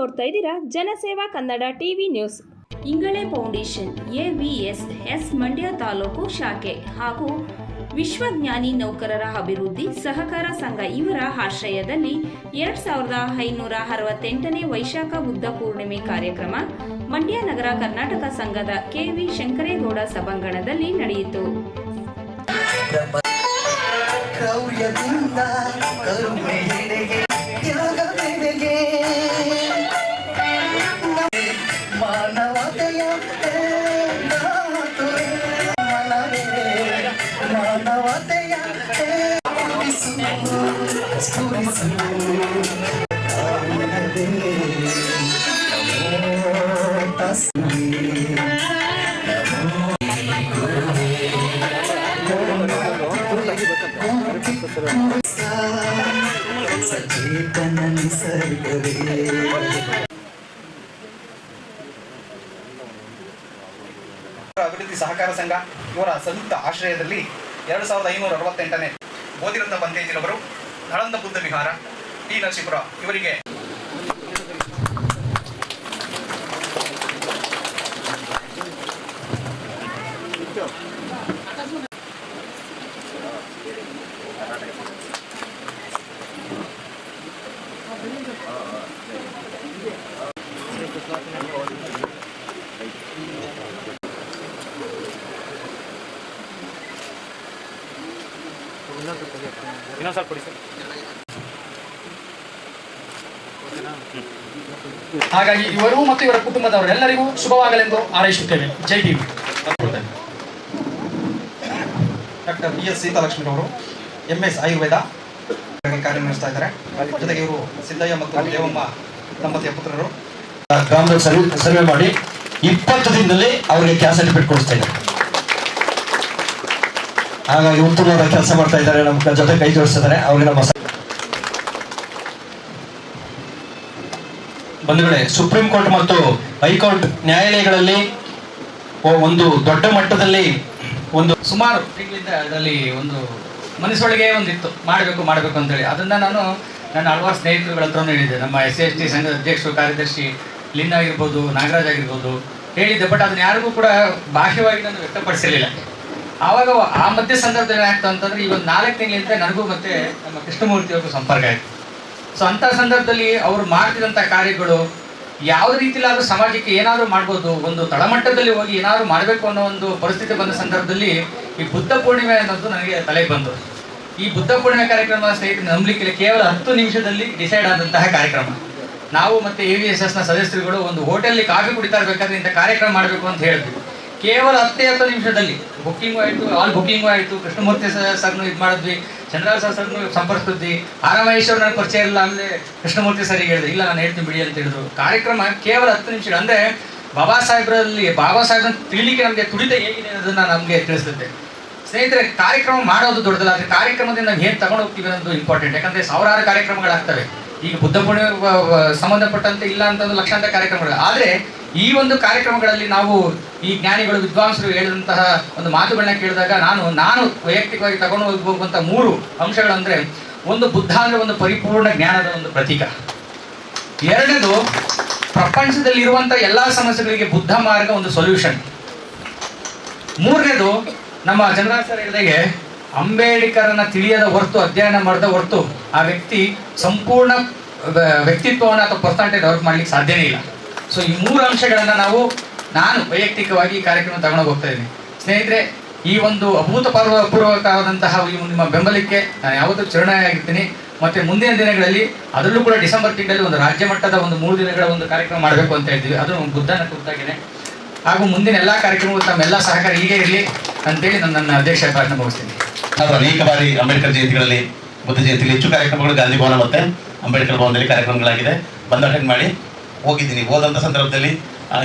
ನೋಡ್ತಾ ಇದ್ದೀರಾ? Janaseva Kannada TV news. Ingale foundation A V S S Mandya taluk ಶಾಖೆ ಹಾಗೂ ವಿಶ್ವಜ್ಞಾನಿ ನೌಕರರ ಅಭಿವೃದ್ಧಿ ಸಹಕಾರ ಸಂಘ ಇವರ ಆಶ್ರಯದಲ್ಲಿ ಎರಡ್ ಸಾವಿರದ ಐನೂರ ಅರವತ್ತೆಂಟನೇ ವೈಶಾಖ ಬುದ್ಧ ಪೂರ್ಣಿಮೆ ಕಾರ್ಯಕ್ರಮ ಮಂಡ್ಯ ನಗರ ಕರ್ನಾಟಕ ಸಂಘದ ಕೆವಿ ಶಂಕರೇಗೌಡ ಸಭಾಂಗಣದಲ್ಲಿ ನಡೆಯಿತು. ಕ್ರೌರ್ಯದಿಂದ ಕರುಣೆಯೆಡೆಗೆ ಅಭಿವೃದ್ಧಿ ಸಹಕಾರ ಸಂಘ ಇವರ ಸಂಯುಕ್ತ ಆಶ್ರಯದಲ್ಲಿ ಎರಡು ಸಾವಿರದ ಐನೂರ ಅರವತ್ತೆಂಟನೇ ಬೋಧಿರತ್ನ ಬಂತೇಜಿರವರು ನಳಂದ ಬುದ್ಧ ವಿಹಾರ ಟಿ ನರಸೀಪುರ ಇವರಿಗೆ. ಹಾಗಾಗಿ ಇವರು ಮತ್ತು ಇವರ ಕುಟುಂಬದವರೆಲ್ಲರಿಗೂ ಶುಭವಾಗಲೆಂದು ಹಾರೈಸುತ್ತೇವೆ. Jai Bhim. Doctor B S Seethalakshmi ಅವರು ಎಂ ಎಸ್ ಆಯುರ್ವೇದ ಕಾರ್ಯನಿರ್ವಹಿಸ್ತಾ ಇದ್ದಾರೆ. ಜೊತೆಗೆ ಇವರು ಸಿದ್ದಯ್ಯ ಮತ್ತು ದೇವಮ್ಮ ದಂಪತಿಯ ಪುತ್ರರು. ಗ್ರಾಮದಲ್ಲಿ ಸರ್ವೆ ಸರ್ವೆ ಮಾಡಿ ಇಪ್ಪತ್ತು ದಿನದಲ್ಲಿ ಅವರಿಗೆ ಕ್ಯಾಸ್ ಸರ್ಟಿಫಿಕೇಟ್ ಕೊಡಿಸ್ತಾ ಇದ್ದಾರೆ. ಹಾಗಾಗಿ ಉತ್ತಮವಾದ ಕೆಲಸ ಮಾಡ್ತಾ ಇದ್ದಾರೆ, ನಮ್ಮ ಜೊತೆ ಕೈ ಜೋಡಿಸ್ತಿದ್ದಾರೆ. ಅವ್ರಿಗೆ ನಮ್ಮ ಬಂಧುಗಳೇ, ಸುಪ್ರೀಂ ಕೋರ್ಟ್ ಮತ್ತು ಹೈಕೋರ್ಟ್ ನ್ಯಾಯಾಲಯಗಳಲ್ಲಿ ಒಂದು ದೊಡ್ಡ ಮಟ್ಟದಲ್ಲಿ ಒಂದು ಸುಮಾರು ತಿಂಗಳಿಂದ ಅದರಲ್ಲಿ ಒಂದು ಮನಸ್ಸೊಳಗೆ ಒಂದಿತ್ತು. ಮಾಡಬೇಕು ಮಾಡಬೇಕು ಅಂತೇಳಿ. ಅದನ್ನ ನಾನು ನನ್ನ ಹಲವಾರು ಸ್ನೇಹಿತರುಗಳ ಹತ್ರನೂ ಹೇಳಿದ್ದೆ. ನಮ್ಮ ಎಸ್ ಎಸ್ ಟಿ ಸಂಘದ ಅಧ್ಯಕ್ಷರು, ಕಾರ್ಯದರ್ಶಿ ಲಿನ್ ಆಗಿರ್ಬೋದು, ನಾಗರಾಜ್ ಆಗಿರ್ಬೋದು ಹೇಳಿದ್ದೆ. ಬಟ್ ಅದನ್ನ ಯಾರಿಗೂ ಕೂಡ ಭಾಷೆವಾಗಿ ನಾನು ವ್ಯಕ್ತಪಡಿಸಿರಲಿಲ್ಲ. ಆವಾಗ ಆ ಮಧ್ಯ ಸಂದರ್ಭದಲ್ಲಿ ಏನಾಗ್ತು ಅಂತಂದ್ರೆ ಇವತ್ತು ನಾಲ್ಕು ತಿಂಗಳಿಂದ ನನಗೂ ಮತ್ತೆ ನಮ್ಮ ಕೃಷ್ಣಮೂರ್ತಿ ಅವ್ರಿಗೂ ಸಂಪರ್ಕ ಆಯಿತು. ಸೊ ಅಂಥ ಸಂದರ್ಭದಲ್ಲಿ ಅವರು ಮಾಡ್ತಿದಂಥ ಕಾರ್ಯಗಳು ಯಾವ ರೀತಿಲಾದ್ರೂ ಸಮಾಜಕ್ಕೆ ಏನಾದರೂ ಮಾಡ್ಬೋದು, ಒಂದು ತಳಮಟ್ಟದಲ್ಲಿ ಹೋಗಿ ಏನಾದರೂ ಮಾಡಬೇಕು ಅನ್ನೋ ಒಂದು ಪರಿಸ್ಥಿತಿ ಬಂದ ಸಂದರ್ಭದಲ್ಲಿ ಈ ಬುದ್ಧ ಪೂರ್ಣಿಮೆ ಅನ್ನೋದು ನನಗೆ ತಲೆಗೆ ಬಂತು ಈ ಬುದ್ಧ ಪೂರ್ಣಿಮೆ ಕಾರ್ಯಕ್ರಮ ಸ್ನೇಹಿತರು ನಂಬಲಿಕ್ಕೆ ಕೇವಲ ಹತ್ತು ನಿಮಿಷದಲ್ಲಿ ಡಿಸೈಡ್ ಆದಂತಹ ಕಾರ್ಯಕ್ರಮ. ನಾವು ಮತ್ತೆ ಎ ವಿ ಎಸ್ ಎಸ್ನ ಸದಸ್ಯರುಗಳು ಒಂದು ಹೋಟೆಲ್ ಕಾಫಿ ಕುಡಿತಾ ಇರ್ಬೇಕಾದ್ರೆ ಇಂಥ ಕಾರ್ಯಕ್ರಮ ಮಾಡಬೇಕು ಅಂತ ಹೇಳಿದ್ವಿ. ಕೇವಲ ಹತ್ತೇ ಹತ್ತು ನಿಮಿಷದಲ್ಲಿ ಬುಕ್ಕಿಂಗು ಆಯಿತು ಆಲ್ ಬುಕ್ಕಿಂಗು ಆಯಿತು, ಕೃಷ್ಣಮೂರ್ತಿ ಸರ್ ಸರ್ನು ಇದು ಮಾಡಿದ್ವಿ ಚಂದ್ರ ಸರ್ ಸರ್ನು ಸಂಪರ್ಕಿಸಿದ್ವಿ ಆರಮಹೇಶ್ವರ ನನಗೆ ಪರಿಚಯ ಇಲ್ಲ ಅಂದರೆ ಕೃಷ್ಣಮೂರ್ತಿ ಸರಿಗೆ ಹೇಳಿದೆ ಇಲ್ಲ ನಾನು ಹೇಳ್ತೀನಿ ಬಿಡಿ ಅಂತ ಹೇಳಿದ್ರು. ಕಾರ್ಯಕ್ರಮ ಕೇವಲ ಹತ್ತು ನಿಮಿಷ, ಅಂದರೆ ಬಾಬಾ ಸಾಹೇಬ್ರಲ್ಲಿ, ಬಾಬಾ ಸಾಹೇಬ್ನ ತಿಳಿಲಿಕ್ಕೆ ನಮಗೆ ತುಡಿತ ಹೇಗಿದೆ ಅನ್ನೋದನ್ನು ನಮಗೆ ತಿಳಿಸುತ್ತೆ ಸ್ನೇಹಿತರೆ, ಕಾರ್ಯಕ್ರಮ ಮಾಡೋದು ದೊಡ್ಡದಲ್ಲ, ಆದರೆ ಕಾರ್ಯಕ್ರಮದಿಂದ ನಾವು ಏನು ತಗೊಂಡು ಹೋಗ್ತೀವಿ ಅನ್ನೋದು ಇಂಪಾರ್ಟೆಂಟ್ ಯಾಕಂದರೆ ಸಾವಿರಾರು ಕಾರ್ಯಕ್ರಮಗಳಾಗ್ತವೆ. ಈಗ ಬುದ್ಧ ಪೂರ್ಣಿಮೆ ಸಂಬಂಧಪಟ್ಟಂತೆ ಇಲ್ಲ ಅಂತಂದು ಲಕ್ಷಾಂತರ ಕಾರ್ಯಕ್ರಮಗಳು. ಆದ್ರೆ ಈ ಒಂದು ಕಾರ್ಯಕ್ರಮಗಳಲ್ಲಿ ನಾವು ಈ ಜ್ಞಾನಿಗಳು, ವಿದ್ವಾಂಸರು ಹೇಳಿದಂತಹ ಒಂದು ಮಾತುಗಳನ್ನ ಕೇಳಿದಾಗ ನಾನು ನಾನು ವೈಯಕ್ತಿಕವಾಗಿ ತಗೊಂಡು ಹೋಗುವಂತ ಮೂರು ಅಂಶಗಳಂದ್ರೆ ಒಂದು ಬುದ್ಧ ಅಂದ್ರೆ ಒಂದು ಪರಿಪೂರ್ಣ ಜ್ಞಾನದ ಒಂದು ಪ್ರತೀಕ. ಎರಡನೇದು ಪ್ರಪಂಚದಲ್ಲಿ ಇರುವಂತ ಎಲ್ಲಾ ಸಮಸ್ಯೆಗಳಿಗೆ ಬುದ್ಧ ಮಾರ್ಗ ಒಂದು ಸೊಲ್ಯೂಷನ್ ಮೂರನೇದು, ನಮ್ಮ ಸರ್ ಹೇಳಿದಾಗೆ ಅಂಬೇಡ್ಕರನ್ನ ತಿಳಿಯದ ಹೊರತು, ಅಧ್ಯಯನ ಮಾಡದ ಹೊರತು ಆ ವ್ಯಕ್ತಿ ಸಂಪೂರ್ಣ ವ್ಯಕ್ತಿತ್ವವನ್ನು ಅಥವಾ ಪರ್ಸನಾಲಿಟಿ ಡೆವಲಪ್ ಮಾಡ್ಲಿಕ್ಕೆ ಸಾಧ್ಯನೇ ಇಲ್ಲ. ಸೊ ಈ ಮೂರು ಅಂಶಗಳನ್ನು ನಾವು ನಾನು ವೈಯಕ್ತಿಕವಾಗಿ ಕಾರ್ಯಕ್ರಮ ತಗೊಂಡು ಹೋಗ್ತಾ ಇದ್ದೀನಿ. ಸ್ನೇಹಿತರೆ, ಈ ಒಂದು ಅಭೂತಪೂರ್ವ ಅಪೂರ್ವಕವಾದಂತಹ ಈ ನಿಮ್ಮ ಬೆಂಬಲಕ್ಕೆ ನಾನು ಯಾವತ್ತೂ ಚಿರಣಾಗಿರ್ತೀನಿ ಮತ್ತೆ ಮುಂದಿನ ದಿನಗಳಲ್ಲಿ ಅದರಲ್ಲೂ ಕೂಡ ಡಿಸೆಂಬರ್ ತಿಂಗಳಲ್ಲಿ ಒಂದು ರಾಜ್ಯ ಮಟ್ಟದ ಒಂದು ಮೂರು ದಿನಗಳ ಒಂದು ಕಾರ್ಯಕ್ರಮ ಮಾಡಬೇಕು ಅಂತ ಹೇಳ್ತೀವಿ. ಅದು ಬುದ್ಧನ ಕುರಿತಾಗಿದೆ ಹಾಗೂ ಮುಂದಿನ ಎಲ್ಲ ಕಾರ್ಯಕ್ರಮಗಳು ತಮ್ಮೆಲ್ಲ ಸಹಕಾರ ಹೀಗೆ ಇರಲಿ ಅಂತೇಳಿ ನಾನು ನನ್ನ ಅಧ್ಯಕ್ಷ ಭಾಷಣ ಮುಗಿಸ್ತೀನಿ. ನಾವು ಅನೇಕ ಬಾರಿ ಅಂಬೇಡ್ಕರ್ ಜಯಂತಿಗಳಲ್ಲಿ, ಬುದ್ಧ ಜಯಂತಿಯಲ್ಲಿ ಹೆಚ್ಚು ಕಾರ್ಯಕ್ರಮಗಳು ಗಾಂಧಿ ಭವನ ಮತ್ತೆ ಅಂಬೇಡ್ಕರ್ ಭವನದಲ್ಲಿ ಕಾರ್ಯಕ್ರಮಗಳಾಗಿದೆ. ಬಂದ ಅಟೆಂಡ್ ಮಾಡಿ. ಹೋಗಿದ್ದೀನಿ. ಹೋದಂಥ ಸಂದರ್ಭದಲ್ಲಿ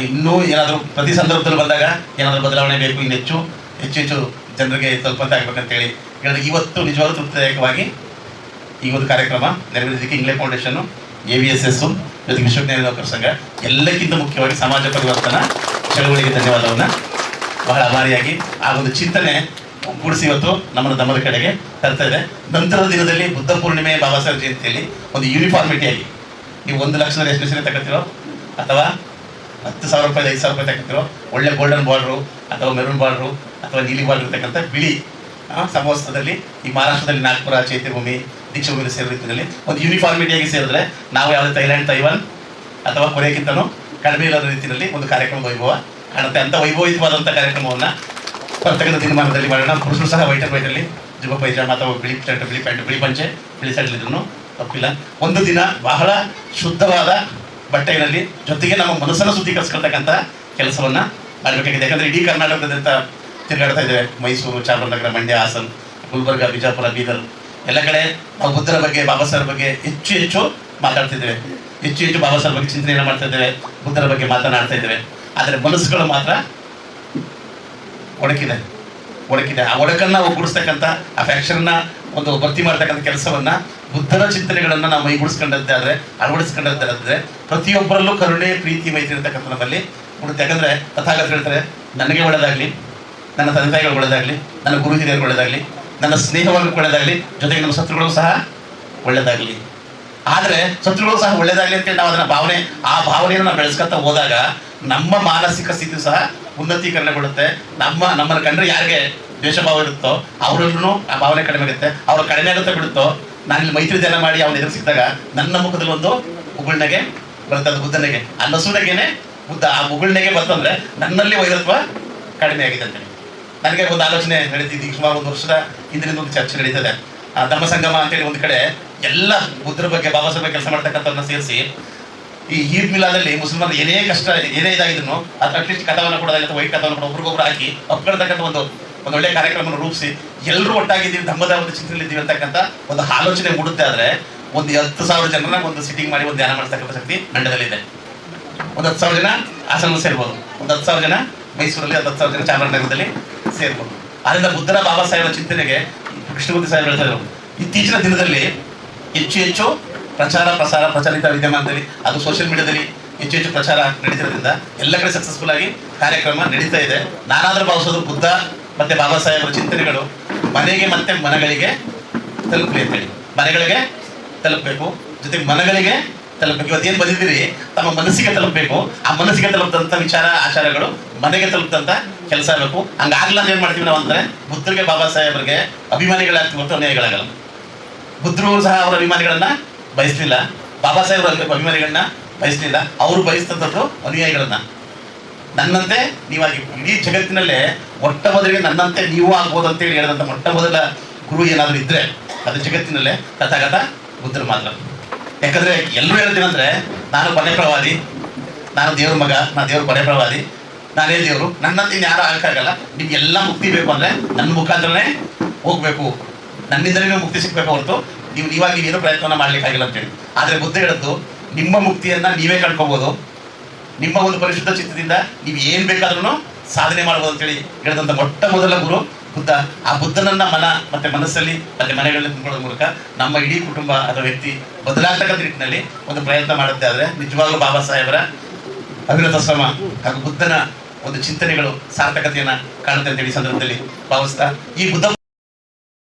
ಇನ್ನೂ ಏನಾದರೂ ಪ್ರತಿ ಸಂದರ್ಭದಲ್ಲಿ ಬಂದಾಗ ಏನಾದರೂ ಬದಲಾವಣೆ ಬೇಕು ಇನ್ನು ಹೆಚ್ಚು ಹೆಚ್ಚು ಹೆಚ್ಚು ಜನರಿಗೆ ತಲುಪಂತೆ ಆಗಬೇಕಂತೇಳಿ ಹೇಳಿದ್ರೆ. ಇವತ್ತು ನಿಜವಾಗ್ಲೂ ತೃಪ್ತಿದಾಯಕವಾಗಿ ಈ ಒಂದು ಕಾರ್ಯಕ್ರಮ ನೆರವೇರಿಸಲಿಕ್ಕೆ ಇಂಗ್ಲೇ ಫೌಂಡೇಶನ್ನು ಎ ವಿ ಎಸ್ ಎಸ್ಸು ಜೊತೆಗೆ ವಿಶ್ವಜ್ಞಾನ ನೌಕರ ಸಂಘ, ಎಲ್ಲಕ್ಕಿಂತ ಮುಖ್ಯವಾಗಿ ಸಮಾಜ ಪರಿವರ್ತನಾ ಚಳವಳಿಗೆ ಧನ್ಯವಾದವನ್ನ ಬಹಳ ಅಭಾರಿಯಾಗಿ ಆ ಒಂದು ಚಿಂತನೆ ಕೂಡಿಸಿ ಇವತ್ತು ನಮ್ಮನ್ನು ನಮ್ಮದ ಕಡೆಗೆ ತರ್ತಾ ಇದೆ. ನಂತರದ ದಿನದಲ್ಲಿ ಬುದ್ಧ ಪೂರ್ಣಿಮೆ, ಬಾಬಾ ಸಾಹೇಬ್ ಜಯಂತಿಯಲ್ಲಿ ಒಂದು ಯೂನಿಫಾರ್ಮಿಟಿಯಾಗಿ ನೀವು ಒಂದು ಲಕ್ಷದ ಎಷ್ಟು ಸೀರೆ ಅಥವಾ ಹತ್ತು ಸಾವಿರ ರೂಪಾಯಿ ಐದು ಸಾವಿರ ರೂಪಾಯಿ ತಗೋತಿರೋ ಒಳ್ಳೆ ಗೋಲ್ಡನ್ ಬಾರ್ಡ್ರು ಅಥವಾ ಮೆರೂನ್ ಬಾರ್ಡ್ರು ಅಥವಾ ನೀಲಿ ಬಾರ್ಡ್ ಇರ್ತಕ್ಕಂಥ ಬಿಳಿ ಸಮವಸ್ತ್ರದಲ್ಲಿ ಈ ಮಹಾರಾಷ್ಟ್ರದಲ್ಲಿ ನಾಗ್ಪುರ ಚೈತ್ಯಭೂಮಿ ದೀಕ್ಷಾಭೂಮಿ ಸೇರಿದ ರೀತಿಯಲ್ಲಿ ಒಂದು ಯೂನಿಫಾರ್ಮಿಟಿಯಾಗಿ ಸೇರಿದ್ರೆ ನಾವು ಯಾವುದೇ ಥೈಲ್ಯಾಂಡ್, ತೈವಾನ್ ಅಥವಾ ಕೊರಿಯಾಕ್ಕಿಂತನೂ ಕಡಿಮೆ ಇಲ್ಲದ ರೀತಿಯಲ್ಲಿ ಒಂದು ಕಾರ್ಯಕ್ರಮ ವೈಭವ ಕಾಣುತ್ತೆ. ಅಂತ ವೈಭವಿತವಾದಂಥ ಕಾರ್ಯಕ್ರಮವನ್ನು ಬರ್ತಕ್ಕಂಥ ದಿನಮಾನದಲ್ಲಿ ಮಾಡೋಣ. ಪುರುಷರು ಸಹ ವೈಟ್ ವೈಟಲ್ಲಿ ಜುಬ್ಬ, ಪೈಜಾಮ ಅಥವಾ ಬಿಳಿ ಶರ್ಟ್ ಬಿಳಿ ಪ್ಯಾಂಟ್ ಬಿಳಿ ಪಂಚೆ, ಬಿಳಿ ಇದನ್ನು ತಪ್ಪಿಲ್ಲ. ಒಂದು ದಿನ ಬಹಳ ಶುದ್ಧವಾದ ಬಟ್ಟೆಗಳಲ್ಲಿ ಜೊತೆಗೆ ನಮ್ಮ ಮನಸ್ಸನ್ನು ಶುದ್ಧೀಕರಿಸ್ಕೊಳ್ತಕ್ಕಂಥ ಕೆಲಸವನ್ನ ಮಾಡಬೇಕಾಗಿದೆ. ಯಾಕಂದರೆ ಇಡೀ ಕರ್ನಾಟಕದಂತ ತಿರುಗಾಡ್ತಾ ಇದ್ದೇವೆ. ಮೈಸೂರು ಚಾಮರಾಜನಗರ ಮಂಡ್ಯ, ಹಾಸನ್, ಗುಲ್ಬರ್ಗ, ಬಿಜಾಪುರ, ಬೀದರ್. ಎಲ್ಲ ಕಡೆ ನಾವು ಬುದ್ಧರ ಬಗ್ಗೆ, ಬಾಬಾ ಸಾಹೇಬ್ ಬಗ್ಗೆ ಹೆಚ್ಚು ಹೆಚ್ಚು ಮಾತಾಡ್ತಿದ್ದೇವೆ ಹೆಚ್ಚು ಹೆಚ್ಚು ಬಾಬಾ ಸಾಹೇಬ್ ಬಗ್ಗೆ ಚಿಂತನೆಯನ್ನು ಮಾಡ್ತಾ ಇದ್ದೇವೆ. ಬುದ್ಧರ ಬಗ್ಗೆ ಮಾತನಾಡ್ತಾ ಇದ್ದೇವೆ. ಆದರೆ ಮನಸ್ಸುಗಳು ಮಾತ್ರ ಒಡಕಿದೆ ಒಡಕಿದೆ ಆ ಒಡಕನ್ನು ಒಗ್ಗೂಡಿಸ್ತಕ್ಕಂಥ, ಆ ಫ್ಯಾಕ್ಷನ್ನ ಒಂದು ಭರ್ತಿ ಮಾಡ್ತಕ್ಕಂಥ ಕೆಲಸವನ್ನ ಬುದ್ಧನ ಚಿಂತನೆಗಳನ್ನ ನಾವು ಮೈಗೂಡಿಸ್ಕೊಂಡದ್ದಾದ್ರೆ ಅಳವಡಿಸ್ಕೊಂಡದ್ದಾದ್ರೆ ಪ್ರತಿಯೊಬ್ಬರಲ್ಲೂ ಕರುಣೆ, ಪ್ರೀತಿ, ಮೈತ್ರಿ ಇರ್ತಕ್ಕಂಥ ನಮ್ಮಲ್ಲಿ ಮುಡುತ್ತೆ ಯಾಕಂದ್ರೆ ತಥಾಗತ ಹೇಳ್ತಾರೆ, ನನಗೆ ಒಳ್ಳೆದಾಗ್ಲಿ, ನನ್ನ ತಂದೆ ತಾಯಿಗಳು ಒಳ್ಳೆದಾಗ್ಲಿ, ನನ್ನ ಗುರು ಹಿರಿಯರು ಒಳ್ಳೆದಾಗ್ಲಿ, ನನ್ನ ಸ್ನೇಹವಾಗಿ ಒಳ್ಳೆದಾಗ್ಲಿ, ಜೊತೆಗೆ ನಮ್ಮ ಶತ್ರುಗಳು ಸಹ ಒಳ್ಳೆದಾಗ್ಲಿ. ಆದರೆ ಶತ್ರುಗಳು ಸಹ ಒಳ್ಳೇದಾಗ್ಲಿ ಅಂತೇಳಿ ನಾವು ಅದನ್ನ ಭಾವನೆ, ಆ ಭಾವನೆಯನ್ನು ನಾವು ಬೆಳೆಸ್ಕೊತಾ ಹೋದಾಗ ನಮ್ಮ ಮಾನಸಿಕ ಸ್ಥಿತಿ ಸಹ ಉನ್ನತೀಕರಣಗೊಳ್ಳುತ್ತೆ. ನಮ್ಮ, ನಮ್ಮನ್ನು ಕಂಡ್ರೆ ಯಾರಿಗೆ ದ್ವೇಷ ಭಾವ ಇರುತ್ತೋ, ಅವರಲ್ಲೂ ಆ ಭಾವನೆ ಕಡಿಮೆ ಆಗುತ್ತೆ, ಅವ್ರ ಕಡಿಮೆ ಆಗುತ್ತೆ ಬಿಡುತ್ತೋ, ನಾನು ಮೈತ್ರಿ ಧ್ಯಾನ ಮಾಡಿ ಅವನ ಎದುರು ಸಿಕ್ಕಿದಾಗ ನನ್ನ ಮುಖದಲ್ಲಿ ಒಂದು ಉಗುಳ್ನಗೆ ಬರುತ್ತೆ, ಅದು ಬುದ್ಧನಿಗೆ ಆ ನಸುನಗೆನೆ ಬುದ್ಧ ಆ ಉಗುಳ್ನೆಗೆ ಬಂತಂದ್ರೆ ನನ್ನಲ್ಲಿ ವೈರತ್ವ ಕಡಿಮೆ ಆಗಿದೆ ಅಂತ ನನಗೆ ಒಂದು ಆಲೋಚನೆ ನಡೀತಿದ್ದು ಸುಮಾರು ಒಂದು ವರ್ಷದ ಹಿಂದಿನಿಂದ ಒಂದು ಚರ್ಚೆ ನಡೀತದೆ. ಆ ಧರ್ಮ ಸಂಗಮ ಅಂತೇಳಿ ಒಂದು ಕಡೆ ಎಲ್ಲ ಬುದ್ಧರ ಬಗ್ಗೆ ಬಾಬಾ ಸಾಹೇಬ್ ಕೆಲಸ ಮಾಡ್ತಕ್ಕಂಥವ್ರನ್ನ ಸೇರಿಸಿ, ಈ ಈದ್ ಮಿಲಾದಲ್ಲಿ ಮುಸಲ್ಮಾನ ಏನೇ ಕಷ್ಟ, ಏನೇ ಇದಾಗಿದ್ರು ಅದ್ರ ಅಟ್ಲೀಸ್ಟ್ ಕಥವನ್ನು ಕೊಡೋದಾಗತ್ತೆ ಅಥವಾ ವೈಟ್ ಕಥವನ್ನು ಕೂಡ, ಒಬ್ರಿಗೊಬ್ರು ಹಾಕಿ ಅಪ್ಕೊಳ್ತಕ್ಕಂಥ ಒಂದು ಒಂದು ಒಳ್ಳೆ ಕಾರ್ಯಕ್ರಮವನ್ನು ರೂಪಿಸಿ ಎಲ್ಲರೂ ಒಟ್ಟಾಗಿದ್ದೀವಿ, ಧರ್ಮದ ಒಂದು ಚಿತ್ರದಲ್ಲಿದ್ದೀವಿ ಅಂತಕ್ಕಂಥ ಒಂದು ಆಲೋಚನೆ ಮೂಡುತ್ತೆ ಆದರೆ ಒಂದು ಹತ್ತು ಸಾವಿರ ಜನರನ್ನ ಒಂದು ಸಿಟ್ಟಿಂಗ್ ಮಾಡಿ ಒಂದು ಧ್ಯಾನ ಮಾಡ್ತಕ್ಕಂಥ ಶಕ್ತಿ ಮಂಡ್ಯದಲ್ಲಿದೆ. ಒಂದು ಹತ್ತು ಸಾವಿರ ಜನ ಹಾಸನ ಸೇರ್ಬೋದು. ಒಂದು ಹತ್ತು ಸಾವಿರ ಜನ ಮೈಸೂರಲ್ಲಿ, ಒಂದು ಹತ್ತು ಸಾವಿರ ಜನ ಚಾಮರಾಜನಗರದಲ್ಲಿ ಸೇರ್ಬೋದು. ಆದ್ದರಿಂದ ಬುದ್ಧನ ಬಾಬಾ ಸಾಹೇಬರ ಚಿಂತನೆಗೆ ಕೃಷ್ಣಮೂರ್ತಿ ಸಾಹೇಬ್ ಹೇಳ್ತಾ ಇದ್ರು, ಇತ್ತೀಚಿನ ದಿನದಲ್ಲಿ ಹೆಚ್ಚು ಹೆಚ್ಚು ಪ್ರಚಾರ, ಪ್ರಸಾರ, ಪ್ರಚಲಿತ ವಿದ್ಯಮಾನದಲ್ಲಿ, ಅದು ಸೋಷಿಯಲ್ ಮೀಡಿಯಾದಲ್ಲಿ ಹೆಚ್ಚು ಹೆಚ್ಚು ಪ್ರಚಾರ ನಡೀತಿರೋದ್ರಿಂದ ಎಲ್ಲ ಕಡೆ ಸಕ್ಸಸ್ಫುಲ್ ಆಗಿ ಕಾರ್ಯಕ್ರಮ ನಡೀತಾ ಇದೆ. ನಾನಾದರೂ ಭಾವಿಸೋದು ಬುದ್ಧ ಮತ್ತೆ ಬಾಬಾ ಸಾಹೇಬರ ಚಿಂತನೆಗಳು ಮನೆಗೆ ಮತ್ತೆ ಮನಗಳಿಗೆ ತಲುಪಲಿ ಅಂತೇಳಿ ಮನೆಗಳಿಗೆ ತಲುಪಬೇಕು, ಜೊತೆಗೆ ಮನಗಳಿಗೆ ತಲುಪಬೇಕು. ಇವತ್ತೇನು ಬಂದಿದ್ದೀರಿ? ತಮ್ಮ ಮನಸ್ಸಿಗೆ ತಲುಪಬೇಕು. ಆ ಮನಸ್ಸಿಗೆ ತಲುಪದಂತ ವಿಚಾರ, ಆಚಾರಗಳು ಮನೆಗೆ ತಲುಪದಂತ ಕೆಲಸ ಆಗಬೇಕು ಅಂದ್ರೆ ಏನ್ ಮಾಡ್ತೀವಿ ನಾವು ಅಂದ್ರೆ ಬುದ್ಧರಿಗೆ ಬಾಬಾ ಸಾಹೇಬರಿಗೆ ಅಭಿಮಾನಿಗಳಾಗ್ತೀವಿ ಹೊರತು ಅನ್ಯಾಯಗಳಾಗಲ್ಲ. ಬುದ್ಧರು ಸಹ ಅವರ ಅಭಿಮಾನಿಗಳನ್ನ ಬಯಸಲಿಲ್ಲ. ಬಾಬಾ ಸಾಹೇಬರ ಅಭಿಮಾನಿಗಳನ್ನ ಬಯಸಲಿಲ್ಲ. ಅವರು ಬಯಸ್ತಂಥದ್ದು ಅನುಯಾಯಿಗಳನ್ನ. ನನ್ನಂತೆ ನೀವಾಗಿ ಇಡೀ ಜಗತ್ತಿನಲ್ಲೇ ಮೊಟ್ಟ ಮೊದಲಿಗೆ ನನ್ನಂತೆ ನೀವು ಆಗ್ಬೋದು ಅಂತೇಳಿ ಹೇಳಿದಂಥ ಮೊಟ್ಟ ಮೊದಲ ಗುರು ಏನಾದರೂ ಇದ್ರೆ ಅದು ಜಗತ್ತಿನಲ್ಲೇ ತಥಾಗತ ಬುದ್ಧರು ಮಾತ್ರ. ಯಾಕಂದ್ರೆ ಎಲ್ಲರೂ ಹೇಳ್ತೀನಂದ್ರೆ ನಾನು ಕೊನೆ ಪ್ರವಾದಿ, ನಾನು ದೇವ್ರ ಮಗ, ನಾನು ದೇವ್ರ ಕೊನೆ ಪ್ರವಾದಿ, ನಾನೇ ದೇವರು, ನನ್ನಂತ ಯಾರು ಆಗಕ್ಕಾಗಲ್ಲ ನಿಮ್ಗೆಲ್ಲ ಮುಕ್ತಿ ಬೇಕು ಅಂದ್ರೆ ನನ್ನ ಮುಖಾಂತರನೇ ಹೋಗ್ಬೇಕು. ನನ್ನಿಂದಲೇ ಮುಕ್ತಿ ಸಿಗ್ಬೇಕು ಹೊರತು ನೀವು ನೀವಾಗಿ ನೀವೇನು ಪ್ರಯತ್ನ ಮಾಡ್ಲಿಕ್ಕಾಗಿಲ್ಲ ಅಂತೇಳಿ. ಆದ್ರೆ ಬುದ್ಧ ಹೇಳದ್ದು, ನಿಮ್ಮ ಮುಕ್ತಿಯನ್ನ ನೀವೇ ಕಳ್ಕೊಬೋದು ನಿಮ್ಮ ಒಂದು ಪರಿಶುದ್ಧ ಚಿತ್ತದಿಂದ ನೀವು ಏನು ಬೇಕಾದ್ರೂ ಸಾಧನೆ ಮಾಡ್ಬೋದು ಅಂತೇಳಿ ಹೇಳಿದಂತ ಮೊಟ್ಟ ಮೊದಲ ಗುರು ಬುದ್ಧ. ಆ ಬುದ್ಧನನ್ನ ಮನ ಮತ್ತೆ ಮನಸ್ಸಲ್ಲಿ ಮತ್ತೆ ಮನೆಗಳಲ್ಲಿ ತುಂಬಿಕೊಳ್ಳೋದ್ರ ಮೂಲಕ ನಮ್ಮ ಇಡೀ ಕುಟುಂಬ ಅಥವಾ ವ್ಯಕ್ತಿ ಬದಲಾಗ್ತಕ್ಕಂಥ ನಿಟ್ಟಿನಲ್ಲಿ ಒಂದು ಪ್ರಯತ್ನ ಮಾಡುತ್ತೆ. ಆದರೆ ನಿಜವಾಗ್ಲೂ ಬಾಬಾ ಸಾಹೇಬರ ಅವಿರತ ಶ್ರಮ ಹಾಗೂ ಬುದ್ಧನ ಒಂದು ಚಿಂತನೆಗಳು ಸಾರ್ಥಕತೆಯನ್ನ ಕಾಣುತ್ತೆ ಅಂತೇಳಿ ಸಂದರ್ಭದಲ್ಲಿ ಭಾವಿಸ್ತಾ ಈ ಬುದ್ಧ